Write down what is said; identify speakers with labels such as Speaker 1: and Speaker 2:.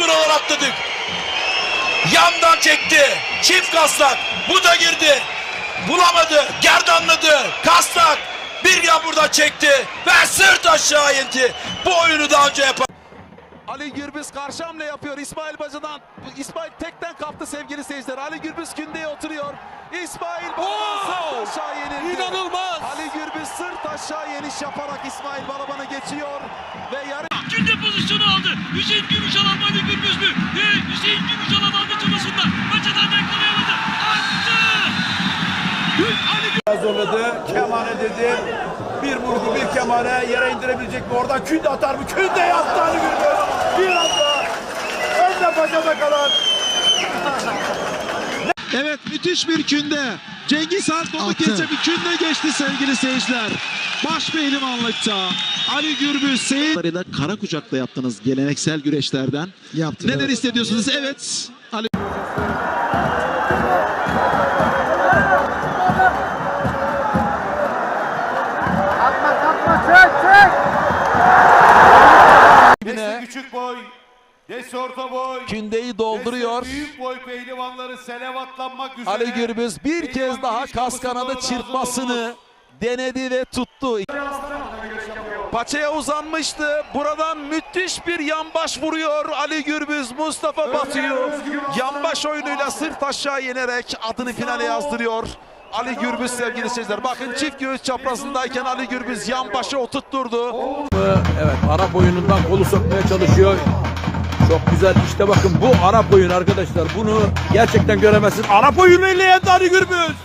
Speaker 1: buralara atladık. Yandan çekti. Çift kaslak. Bu da girdi. Bulamadı. Gerdanladı. Kaslak. Bir yan buradan çekti. Ve sırt aşağı indi. Bu oyunu daha önce yapan.
Speaker 2: Ali Gürbüz karşı hamle yapıyor İsmail Bacı'dan. İsmail tekten kaptı sevgili seyirciler. Ali Gürbüz kündeye oturuyor. İsmail Balaban sırt aşağı yenildi.
Speaker 3: İnanılmaz.
Speaker 2: Ali Gürbüz sırt aşağı yeniş yaparak İsmail Balaban'ı geçiyor. Ve yarı
Speaker 4: Günde pozisyonu aldı. Hüseyin Gümüşalan Ali mü? Ve Hüseyin Gümüşalan aldı çabasında. Maçadan yakalayamadı. Attı. Ali
Speaker 5: zorladı. Kemane dedi. Bir vurgu bir kemane yere indirebilecek mi? Oradan künde atar mı? Künde yaptı Ali Gürbüz. Bir anda önde paçada kalan
Speaker 6: Evet müthiş bir künde. Cengiz Han geçe bir künde geçti sevgili seyirciler. Baş pehlivanlıkta Ali Gürbüz Seyit. Kara kucakta yaptınız geleneksel güreşlerden.
Speaker 7: Yaptım.
Speaker 6: Neler hissediyorsunuz? Evet. Ali
Speaker 2: dibine
Speaker 8: küçük boy, Desi orta boy,
Speaker 2: kündeyi dolduruyor.
Speaker 8: Desi büyük boy pehlivanları selevatlanmak üzere.
Speaker 2: Ali Gürbüz bir kez daha kas kanadı çırpmasını denedi ve tuttu. Paçaya uzanmıştı. Buradan müthiş bir yanbaş vuruyor Ali Gürbüz. Mustafa Batıyor. Yanbaş oyunuyla sırt aşağı yenerek adını finale yazdırıyor. Ali Gürbüz sevgili seyirciler. Bakın çift göğüs çaprazındayken Ali Gürbüz yanbaşı oturtturdu.
Speaker 9: Evet Arap oyunundan kolu sokmaya çalışıyor. Çok güzel işte bakın bu Arap oyun arkadaşlar. Bunu gerçekten göremezsin. Arap oyunuyla yendi Ali Gürbüz.